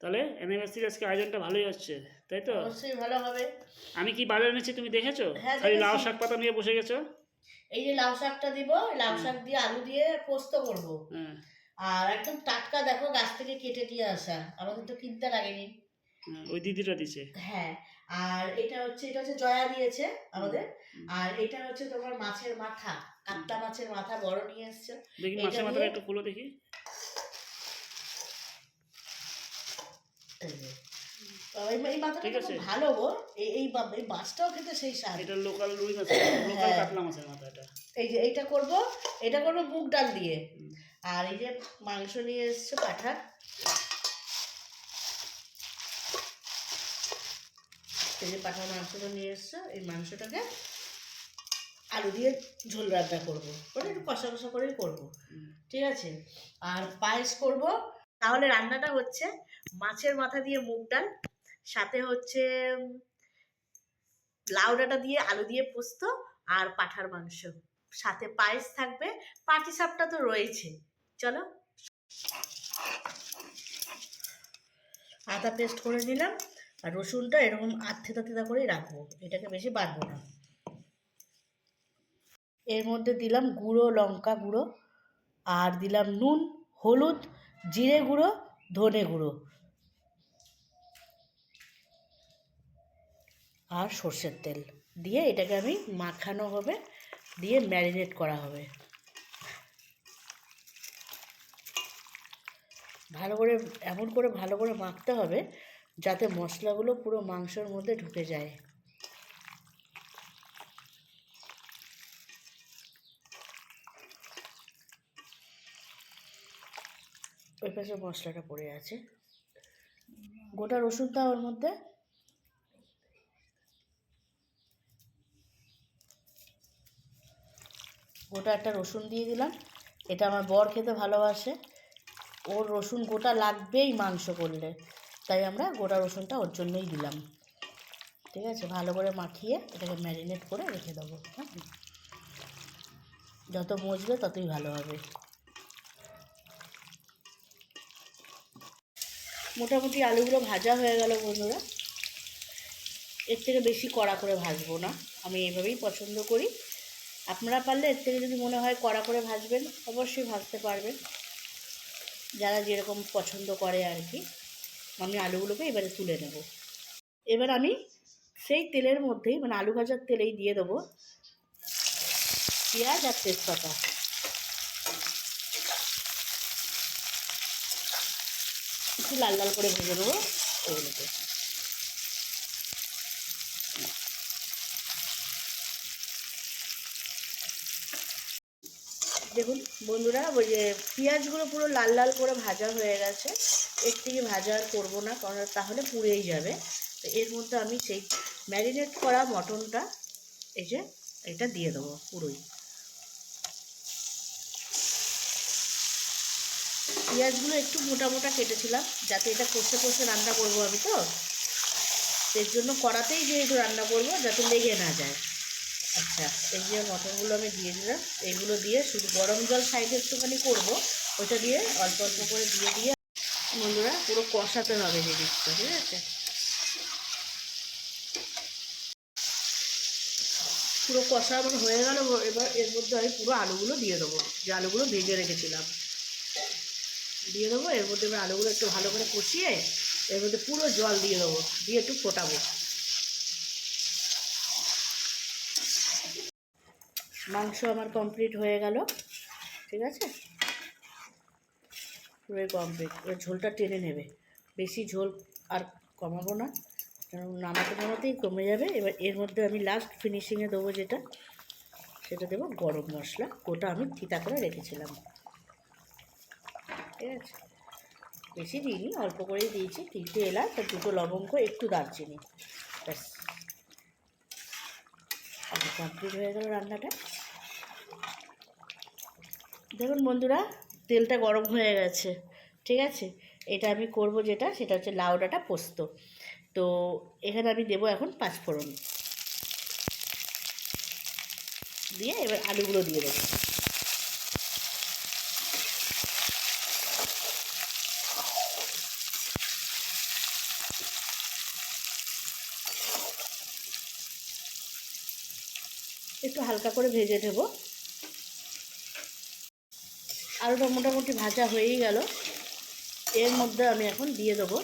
তাহলে অ্যানিভার্সারি আজকে আয়োজনটা ভালোই হচ্ছে তাই তো? অবশ্যই ভালো হবে। আমি কি বাজার এনেছি তুমি দেখেছ? হ্যাঁ, খালি লাউ শাক পাতা নিয়ে বসে গেছো? এই যে লাউ শাকটা দিব লাউ শাক দিয়ে আলু দিয়ে পোস্ত করব। আর একদম টাটকা দেখো গাছ থেকে কেটে দিয়ে আসা আমাদের তো কিনতে লাগেনি। ওই দিদিটা দিছে হ্যাঁ আর এটা হচ্ছে এটা হচ্ছে জয়া দিয়েছে আমাদের। আর এটা হচ্ছে তোমার মাছের মাথা কাতলা মাছের মাথা বড় নিয়ে এসছে। দেখি মাছের মাথাটা একটু খুলো দেখি এই যে। আহ, এই মাথাটা ভালো গো। এই এই মাছটাও খেতে সেই স্বাদ। এটা লোকাল রুই মাছ লোকাল হ্যাঁ। কাতলা মাছের মাথা এটা। এই যে এইটা করব এটা করব মুগ ডাল দিয়ে। আর এই যে মাংস নিয়ে এসছে পাঠার এই যে পাঠার মাংসটা নিয়ে এসছে এই মাংসটাকে আলু দিয়ে ঝোল রান্না করব। ওটা একটু কষা কষা করেই করব। ঠিক আছে? আর পায়েস করব। তাহলে রান্নাটা হচ্ছে মাছের মাথা দিয়ে মুগ ডাল। সাথে হচ্ছে লাউ ডাঁটা দিয়ে আলু দিয়ে পোস্ত আর পাঠার মাংস। সাথে পায়েস থাকবে। পাটি সাপটা তো রয়েছে। চলো। আদা পেস্ট করে নিলাম আর রসুনটা এরকম আথেতা থেতা করেই রাখব। এটাকে বেশি বাড়বো না। এর মধ্যে দিলাম গুঁড়ো, লঙ্কা গুঁড়ো আর দিলাম নুন, হলুদ, জিরে গুঁড়ো, ধনে গুঁড়ো। আর সর্ষের তেল দিয়ে এটাকে আমি মাখানো হবে, দিয়ে ম্যারিনেট করা হবে। ভালো করে, এমন করে ভালো করে মাখতে হবে যাতে মশলাগুলো পুরো মাংসের মধ্যে ঢুকে যায়। ওই পাশে মশলাটা পড়ে আছে। গোটা রসুন দাও ওর মধ্যে গোটা একটা রসুন দিয়ে দিলাম। এটা আমার বর খেতে ভালোবাসে। ওর রসুন গোটা লাগবেই মাংস করলে। তাই আমরা গোটা রসুনটা ওর জন্যই দিলাম। ঠিক আছে? ভালো করে মাখিয়ে এটাকে ম্যারিনেট করে রেখে দেবো। হ্যাঁ? যত মজবে ততই ভালো হবে। মোটামুটি আলুগুলো ভাজা হয়ে গেল বন্ধুরা। এর থেকে বেশি কড়া করে ভাজবো না। আমি এভাবেই পছন্দ করি। আপনারা পারলে এর থেকে যদি মনে হয় কড়া করে ভাজবেন, অবশ্যই ভাজতে পারবেন। যারা যেরকম পছন্দ করে আর কি, আমি আলুগুলোকে এবারে তুলে নেব। এবার আমি সেই তেলের মধ্যেই মানে আলু ভাজার তেলেই দিয়ে দেবো পেঁয়াজ আর তেজপাতা। একটু লাল লাল করে ভেজে নেব। ওগুলোকে দেখুন, বন্ধুরা, ওই যে পেঁয়াজগুলো পুরো লাল লাল করে ভাজা হয়ে গেছে। এর থেকে ভাজা আর করব না, কারণ তাহলে পুড়েই যাবে। তো এর মধ্যে আমি সেই ম্যারিনেট করা মটনটা, এই যে, এটা দিয়ে দেবো পুরোই। পেঁয়াজগুলো একটু মোটা মোটা কেটেছিলাম, যাতে এটা কষে কষে রান্না করব আমি তো এর জন্য কড়াতেই যেহেতু রান্না করব, যাতে লেগে না যায়। আচ্ছা এই যে মটনগুলো আমি দিয়ে দিলাম এইগুলো দিয়ে শুধু গরম জল সাইডে একটুখানি করব ওটা দিয়ে অল্প অল্প করে দিয়ে দিয়ে বন্ধুরা পুরো কষাতে হবে জিনিসটা, ঠিক আছে? পুরো কষা আমার হয়ে গেল, এবার এর মধ্যে আমি পুরো আলুগুলো দিয়ে দেবো, যে আলুগুলো ভেজে রেখেছিলাম। দিয়ে দেবো, এর মধ্যে এবার আলুগুলো একটু ভালো করে কষিয়ে এর মধ্যে পুরো জল দিয়ে দেবো, দিয়ে একটু ফোটাবো। মাংস আমার কমপ্লিট হয়ে গেল, ঠিক আছে? পুরোই কমপ্লিট, এবার ঝোলটা টেনে নেবে। বেশি ঝোল আর কমাবো না, কারণ নামাতে নামাতেই কমে যাবে। এবার এর মধ্যে আমি লাস্ট ফিনিশিংয়ে দেবো যেটা, সেটা দেবো গরম মশলা। ওটা আমি চিতা করে রেখেছিলাম। ঠিক আছে? বেশি দিইনি, অল্প করেই দিয়েছি। তিনটে এলাচ আর দুটো লবঙ্গ, একটু দারচিনি, ব্যাস। কমপ্লিট হয়ে গেল রান্নাটা। দেখুন বন্ধুরা, তেলটা গরম হয়ে গেছে, ঠিক আছে? এটা আমি করব যেটা, সেটা হচ্ছে লাউ ডাঁটা পোস্ত। তো এখানে আমি দেবো এখন পাঁচফোড়ন। দিয়ে এবার আলুগুলো দিয়ে দেবো। একটু হালকা করে ভেজে দেবো আলুটা মোটামুটি ভাজা হয়েই গেল। এর মধ্যে আমি এখন দিয়ে দেবো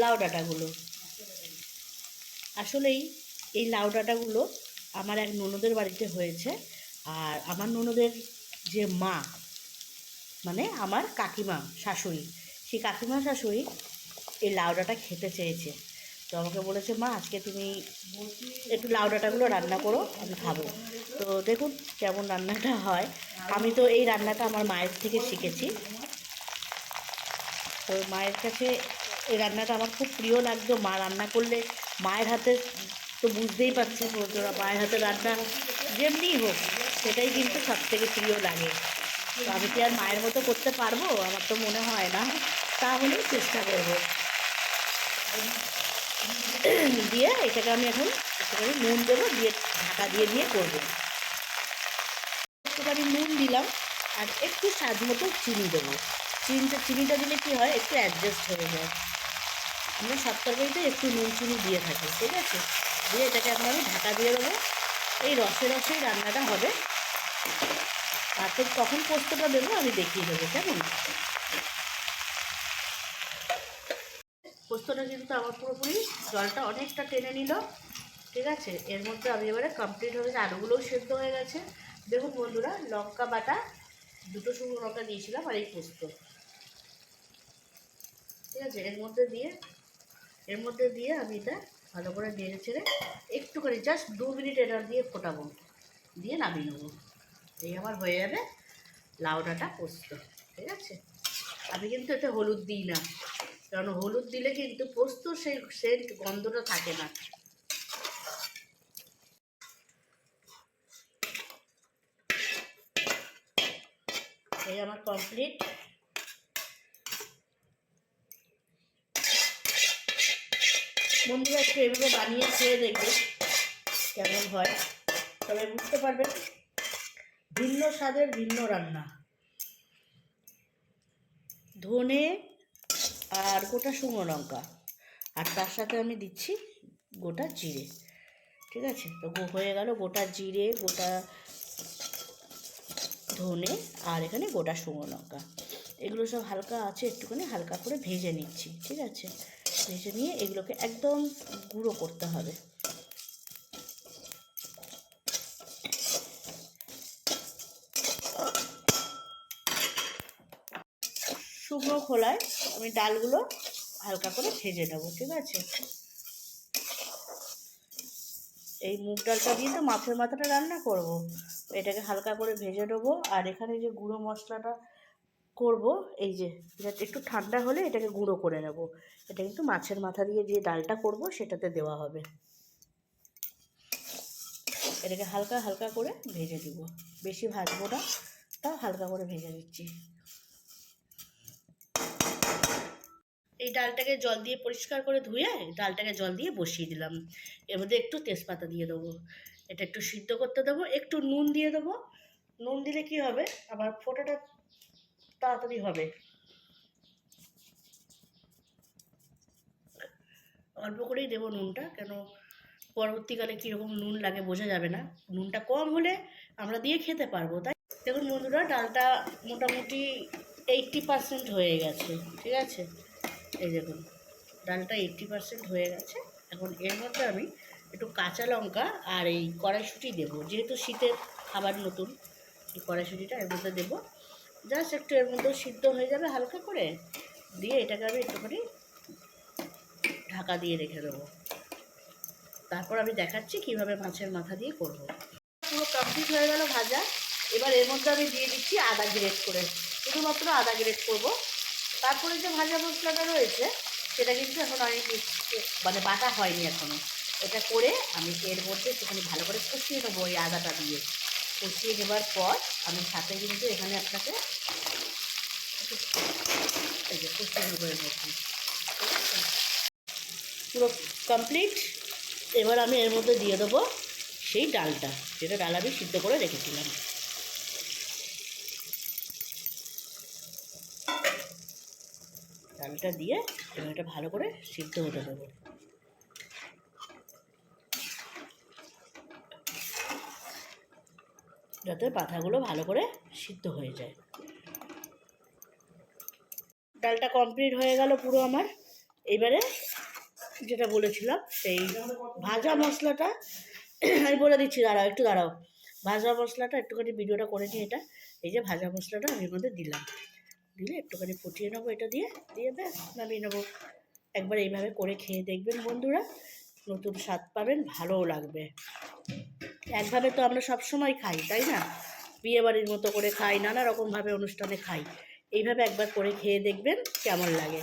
লাউ ডাঁটাগুলো। আসলেই এই লাউ ডাঁটাগুলো আমার এক ননদের বাড়িতে হয়েছে আর আমার ননদের যে মা মানে আমার কাকিমা, শাশুড়ি, সেই কাকিমা, শাশুড়ি এই লাউ ডাঁটা খেতে চেয়েছে। তো আমাকে বলেছে, মা, আজকে তুমি একটু লাউ ডাঁটাগুলো রান্না করো, আমি খাব। তো দেখুন কেমন রান্নাটা হয়। আমি তো এই রান্নাটা আমার মায়ের থেকে শিখেছি। তো মায়ের কাছে এই রান্নাটা আমার খুব প্রিয় লাগতো। মা রান্না করলে মায়ের হাতে তো বুঝতেই পারছেন বন্ধুরা, মায়ের হাতে রান্না যেমনি হোক, সেটাই কিন্তু সব থেকে প্রিয় লাগে। তো আমি কি আর মায়ের মতো করতে পারব? আমার তো মনে হয় না। তাহলেও চেষ্টা করব। দিয়ে এটাকে আমি এখন একটুখানি নুন দেবো, দিয়ে ঢাকা দিয়ে দিয়ে করব। একটুখানি নুন দিলাম আর একটু স্বাদ মতো চিনি দেবো। চিনিটা চিনিটা দিলে কী হয়, একটু অ্যাডজাস্ট হয়ে যায়। আমরা সব তরকারিতে একটু নুন চিনি দিয়ে থাকি, ঠিক আছে? দিয়ে এটাকে এখন আমি ঢাকা দিয়ে দেবো। এই রসে রসেই রান্নাটা হবে। তারপর কখন পোস্তটা দেবো আমি দেখিয়ে দেবো, কেমন? পোস্তটা কিন্তু আমার পুরোপুরি জলটা অনেকটা টেনে নিল, ঠিক আছে? এর মধ্যে আমি এবারে কমপ্লিট হয়ে গেছে আলুগুলোও সেদ্ধ হয়ে গেছে। দেখুন বন্ধুরা, লঙ্কা বাটা, দুটো শুকনো লঙ্কা দিয়েছিলাম আর এই পোস্ত। ঠিক আছে? এর মধ্যে দিয়ে, এর মধ্যে দিয়ে আমি এটা ভালো করে নেড়ে ছেড়ে একটুখানি জাস্ট দু মিনিট এটা দিয়ে ফোটাবো। দিয়ে নামিয়ে নেব। এই আমার হয়ে যাবে লাউ ডাঁটা পোস্ত। ঠিক আছে? আমি কিন্তু এতে হলুদ দিই না। কারণ হলুদ দিলে কিন্তু পোস্ত সেই সেন্ট গন্ধটা থাকে না। এই আমার কমপ্লিট বন্ধুরা একটু এভাবে বানিয়ে খেয়ে দেখবে কেমন হয়। তবে বুঝতে পারবেন, ভিন্ন স্বাদের ভিন্ন রান্না। ধনে আর গোটা শুকনো লঙ্কা। আর তার সাথে আমি দিচ্ছি গোটা জিরে। ঠিক আছে? তো হয়ে গেল গোটা জিরে, গোটা ধনে আর এখানে গোটা শুকনো লঙ্কা। এগুলো সব হালকা আছে, একটুখানি হালকা করে ভেজে নিচ্ছি। ঠিক আছে? ভেজে নিয়ে এগুলোকে একদম গুঁড়ো করতে হবে। শুকনো খোলায় আমি ডালগুলো হালকা করে ভেজে নেব, ঠিক আছে? এই মুগ ডালটা দিয়ে তো মাছের মাথাটা রান্না করব। এটাকে হালকা করে ভেজে নেব, আর এখানে যে গুঁড়ো মশলাটা করব, এই যে এটা একটু ঠান্ডা হলে এটাকে গুঁড়ো করে নেব। এটা কিন্তু মাছের মাথা দিয়ে যে ডালটা করব, সেটাতে দেওয়া হবে। এটাকে হালকা হালকা করে ভেজে দিব বেশি ভাজবো না, তাও হালকা করে ভেজে দিচ্ছি এই ডালটাকে জল দিয়ে পরিষ্কার করে ধুয়ে ডালটাকে জল দিয়ে বসিয়ে দিলাম। এর মধ্যে একটু তেজপাতা দিয়ে দেবো। এটা একটু সিদ্ধ করতে দেবো, একটু নুন দিয়ে দেবো। নুন দিলে কি হবে? আবার ফোটাটা তাড়াতাড়ি হবে। অল্প করেই দেবো নুনটা, কেন পরবর্তীকালে কীরকম নুন লাগে বোঝা যাবে না। নুনটা কম হলে আমরা দিয়ে খেতে পারব, তাই? দেখুন বন্ধুরা, ডালটা মোটামুটি এইটটি পার্সেন্ট হয়ে গেছে, ঠিক আছে? এই দেখুন, ডালটা এইটটি পার্সেন্ট হয়ে গেছে। এখন এর মধ্যে আমি একটু কাঁচা লঙ্কা আর এই কড়াইশুঁটি দেবো, যেহেতু শীতের খাবার নতুন, এই কড়াইশুঁটিটা এর মধ্যে দেবো। জাস্ট একটু এর মধ্যে সিদ্ধ হয়ে যাবে হালকা করে, দিয়ে এটাকে আমি একটুখানি ঢাকা দিয়ে রেখে দেবো। তারপর আমি দেখাচ্ছি কীভাবে মাছের মাথা দিয়ে করব। পুরো কমপ্লিট হয়ে গেল ভাজা। এবার এর মধ্যে আমি দিয়ে দিচ্ছি আদা গ্রেট করে। শুধুমাত্র আদা গ্রেট করব। তারপরে যে ভাজা মশলাটা রয়েছে, সেটা কিন্তু এখন mix- মানে বাটা হয়নি এখনও এটা করে আমি এর মধ্যে একটুখানি ভালো করে কষিয়ে নেব ওই আদাটা দিয়ে। কষিয়ে নেবার পর আমি সাথে কিন্তু এখানে আপনাকে পুরো কমপ্লিট এবার আমি এর মধ্যে দিয়ে দেবো সেই ডালটা, যেটা ডাল আমি সিদ্ধ করে রেখেছিলাম। ডালটা দিয়ে এবার এটা ভালো করে সিদ্ধ হতে দেবো। যাতে পাতাগুলো ভালো করে সিদ্ধ হয়ে যায়। ডালটা কমপ্লিট হয়ে গেল পুরো আমার। এবারে যেটা বলেছিলাম, সেই ভাজা মশলাটা আমি বলে দিচ্ছি, দাঁড়াও, একটু দাঁড়াও। ভাজা মশলাটা, একটুখানি ভিডিওটা করে নিই এটা, এই যে ভাজা মশলাটা আমি মধ্যে দিলাম। দিলে একটুখানি ফুটিয়ে নেব এটা দিয়ে দিয়ে ব্যাস নামিয়ে নেব। একবার এইভাবে করে খেয়ে দেখবেন বন্ধুরা, নতুন স্বাদ পাবেন, ভালোও লাগবে। একভাবে তো আমরা সব সময় খাই, তাই না? বিয়ে বাড়ির মতো করে খাই, নানা রকমভাবে অনুষ্ঠানে খাই। এইভাবে একবার করে খেয়ে দেখবেন কেমন লাগে।